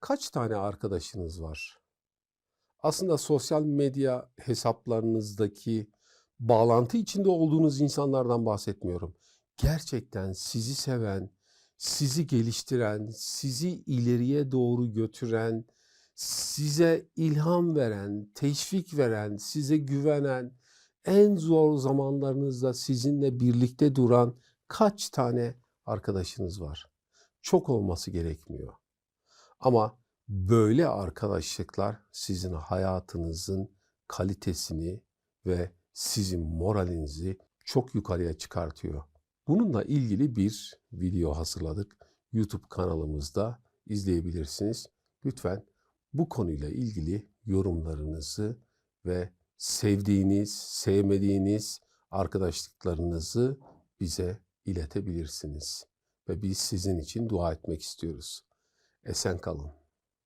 Kaç tane arkadaşınız var? Aslında sosyal medya hesaplarınızdaki bağlantı içinde olduğunuz insanlardan bahsetmiyorum. Gerçekten sizi seven, sizi geliştiren, sizi ileriye doğru götüren, size ilham veren, teşvik veren, size güvenen, en zor zamanlarınızda sizinle birlikte duran kaç tane arkadaşınız var? Çok olması gerekmiyor. Ama böyle arkadaşlıklar sizin hayatınızın kalitesini ve sizin moralinizi çok yukarıya çıkartıyor. Bununla ilgili bir video hazırladık. YouTube kanalımızda izleyebilirsiniz. Lütfen bu konuyla ilgili yorumlarınızı ve sevdiğiniz, sevmediğiniz arkadaşlıklarınızı bize iletebilirsiniz. Ve biz sizin için dua etmek istiyoruz. Esen kalın.